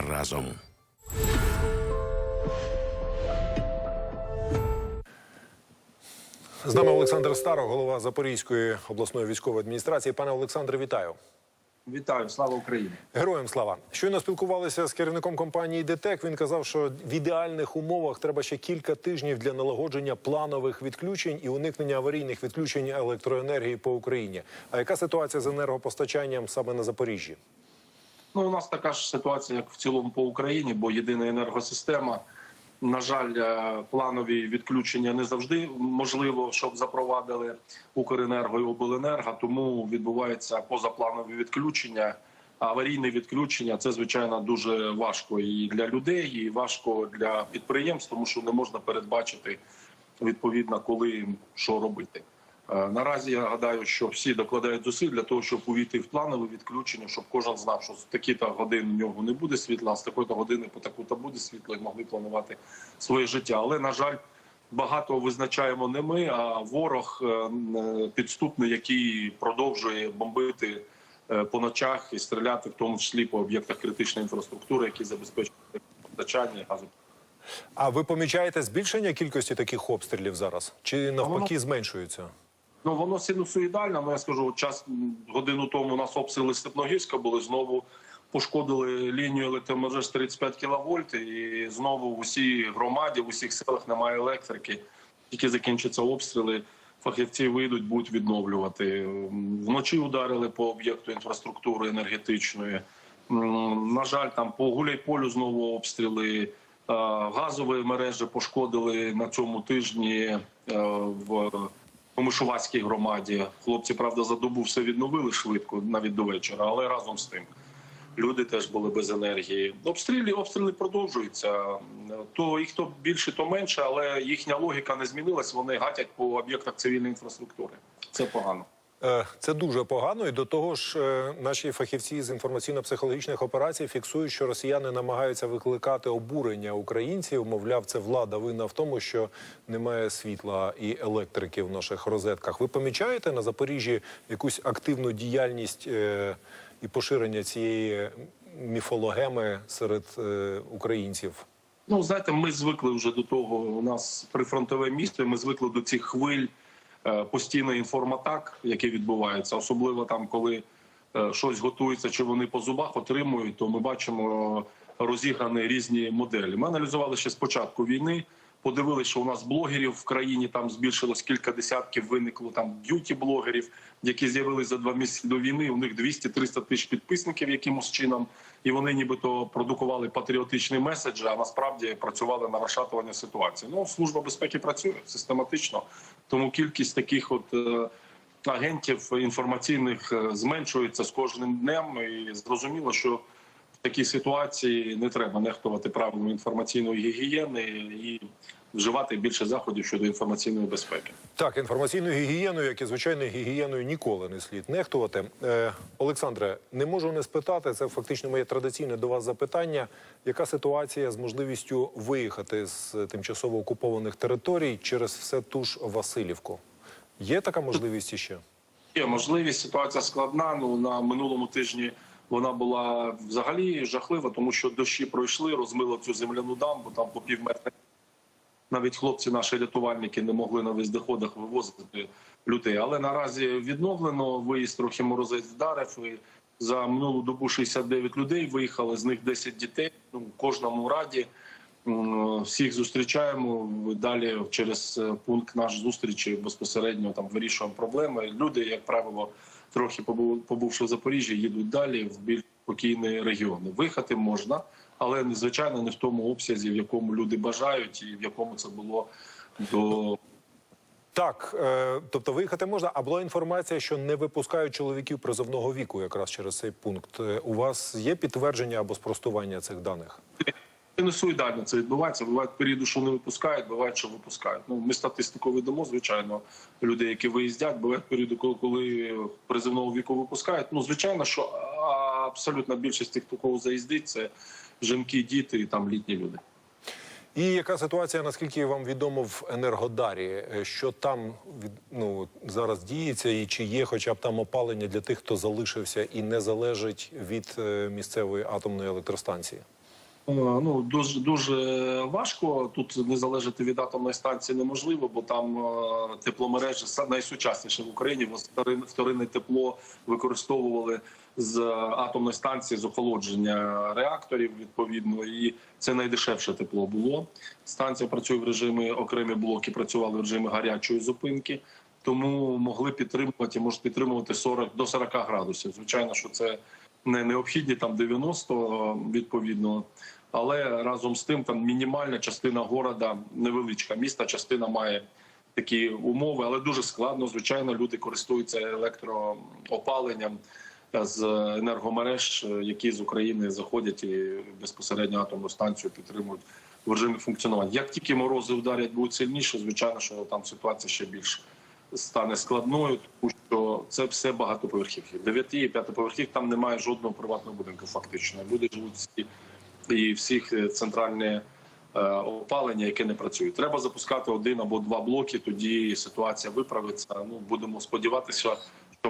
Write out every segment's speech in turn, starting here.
разом. З нами Олександр Старо, голова Запорізької обласної військової адміністрації. Пане Олександре, вітаю. Вітаю, слава Україні! Героям слава. Щойно спілкувалися з керівником компанії ДТЕК. Він казав, що в ідеальних умовах треба ще кілька тижнів для налагодження планових відключень і уникнення аварійних відключень електроенергії по Україні. А яка ситуація з енергопостачанням саме на Запоріжжі? Ну у нас така ж ситуація, як в цілому по Україні, бо єдина енергосистема. На жаль, е, планові відключення не завжди можливо, щоб запровадили Укренерго і Обленерго. Тому відбувається позапланові відключення. Аварійне відключення це звичайно дуже важко і для людей, і важко для підприємств, тому що не можна передбачити відповідно, коли що робити. Е, Наразі я гадаю, що всі докладають зусиль для того, щоб увійти в планове відключення, щоб кожен знав, що з такі-то годин у нього не буде світла, а з такої-то години по таку-то буде світло і могли планувати своє життя. Але на жаль, багато визначаємо не ми, а ворог е, е, підступний, який продовжує бомбити по ночах і стріляти, в тому числі по об'єктах критичної інфраструктури, які забезпечують постачання газу. А ви помічаєте збільшення кількості таких обстрілів зараз? Чи навпаки зменшується? Ну воно синусоїдально. Ну я скажу, час годину тому нас обстріли Степногірська були знову. Пошкодили лінію електромереж 35 кВт, і знову в усій громаді, в усіх селах немає електрики. Тільки закінчаться обстріли. Фахівці вийдуть, будуть відновлювати. Вночі ударили по об'єкту інфраструктури енергетичної. На жаль, там по Гуляйполю знову обстріли. Е, Газові мережі пошкодили на цьому тижні е, в Мишувацькій громаді. Хлопці, правда, за добу все відновили швидко, навіть до вечора, але разом з тим. Люди теж були без енергії. Обстріли, обстріли продовжуються. То їх то більше, то менше, але їхня логіка не змінилась. Вони гатять по об'єктах цивільної інфраструктури. Це погано. Е, Це дуже погано, і до того ж, е, наші фахівці з інформаційно-психологічних операцій фіксують, що росіяни намагаються викликати обурення українців. Мовляв, це влада винна в тому, що немає світла і електрики в наших розетках. Ви помічаєте на Запоріжжі якусь активну діяльність е, і поширення цієї міфологеми серед українців? Ну, знаєте, ми звикли вже до того. У нас прифронтове місто. Ми звикли до цих хвиль е, постійної інформатак, який відбувається, особливо там, коли е, щось готується, чи вони по зубах отримують, то ми бачимо розіграні різні моделі. Ми аналізували ще з початку війни. Подивилися, що у нас блогерів в країні там збільшилось кілька десятків. Виникло там б'юті-блогерів, які з'явилися за два місяці до війни. У них 200-300 тисяч підписників якимось чином, і вони нібито продукували патріотичні меседжі, а насправді працювали на розшатування ситуації. Ну служба безпеки працює систематично, тому кількість таких от. е, Агентів інформаційних е, зменшується з кожним днем, і зрозуміло, що в такій ситуації не треба нехтувати правилами інформаційної гігієни і вживати більше заходів щодо інформаційної безпеки. Так, інформаційною гігієною, як і звичайною гігієною, ніколи не слід нехтувати. Е, Олександре, не можу не спитати. Це фактично моє традиційне до вас запитання. Яка ситуація з можливістю виїхати з тимчасово окупованих територій через все ту ж Васильівку? Є така можливість іще? Є можливість. Ситуація складна. Ну на минулому тижні вона була взагалі жахлива, тому що дощі пройшли, розмило цю земляну дамбу там по пів метра. Навіть хлопці, наші рятувальники, не могли на вездеходах вивозити людей. Але наразі відновлено виїзд трохи морозець вдарив. І за минулу добу 69 людей виїхали, з них 10 дітей. Ну, кожному раді всіх зустрічаємо. Далі через е, пункт наш зустрічі безпосередньо там вирішуємо проблеми. Люди, як правило, трохи побу- побувши в Запоріжжі, їдуть далі в більш спокійні регіони. Виїхати можна, але звичайно не в тому обсязі, в якому люди бажають, і в якому це було до Так, е, тобто виїхати можна. А була інформація, що не випускають чоловіків призовного віку, якраз через цей пункт. Е, У вас є підтвердження або спростування цих даних? Синусоїдально це відбувається. Бувають періоди, що не випускають, бувають, що випускають. Ну ми статистику ведемо, звичайно, людей, які виїздять. Бувають періоди, коли, призивного віку випускають. Ну звичайно, що абсолютна більшість тих, хто кого заїздить, це жінки, діти і там літні люди. І яка ситуація, наскільки вам відомо в Енергодарі? Що там ну зараз діється, і чи є хоча б там опалення для тих, хто залишився і не залежить від е, місцевої атомної електростанції? Е, Ну дуже дуже важко. Тут не залежати від атомної станції неможливо, бо там е, тепломережі найсучасніше в Україні. Вторинне тепло використовували з атомної станції з охолодження реакторів. Відповідно, і це найдешевше тепло було. Станція працює в режимі окремі блоки, працювали в режимі гарячої зупинки. Тому могли підтримувати, можуть підтримувати 40 до 40 градусів. Звичайно, що це не необхідні там 90 відповідно. Але разом з тим, там мінімальна частина города, невеличка міста, частина має такі умови, але дуже складно. Звичайно, люди користуються електроопаленням з енергомереж, які з України заходять і безпосередньо атомну станцію підтримують в режимі функціонування. Як тільки морози вдарять будуть сильніше, звичайно, що там ситуація ще більш стане складною, тому що це все багатоповерхівки. Дев'яти і п'ятиповерхів там немає жодного приватного будинку. Фактично, люди живуть всі і всіх е, центральне е, опалення, яке не працює. Треба запускати один або два блоки. Тоді ситуація виправиться. Ну будемо сподіватися, що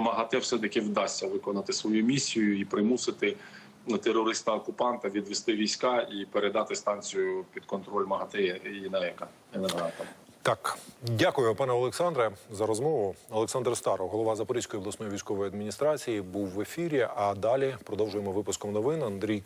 МАГАТЕ все таки вдасться виконати свою місію і примусити терориста окупанта відвести війська і передати станцію під контроль МАГАТЕ і НАЕКа енергоатом. Так, дякую, пане Олександре, за розмову. Олександр Старо, голова Запорізької обласної військової адміністрації, був в ефірі. А далі продовжуємо випуском новин. Андрій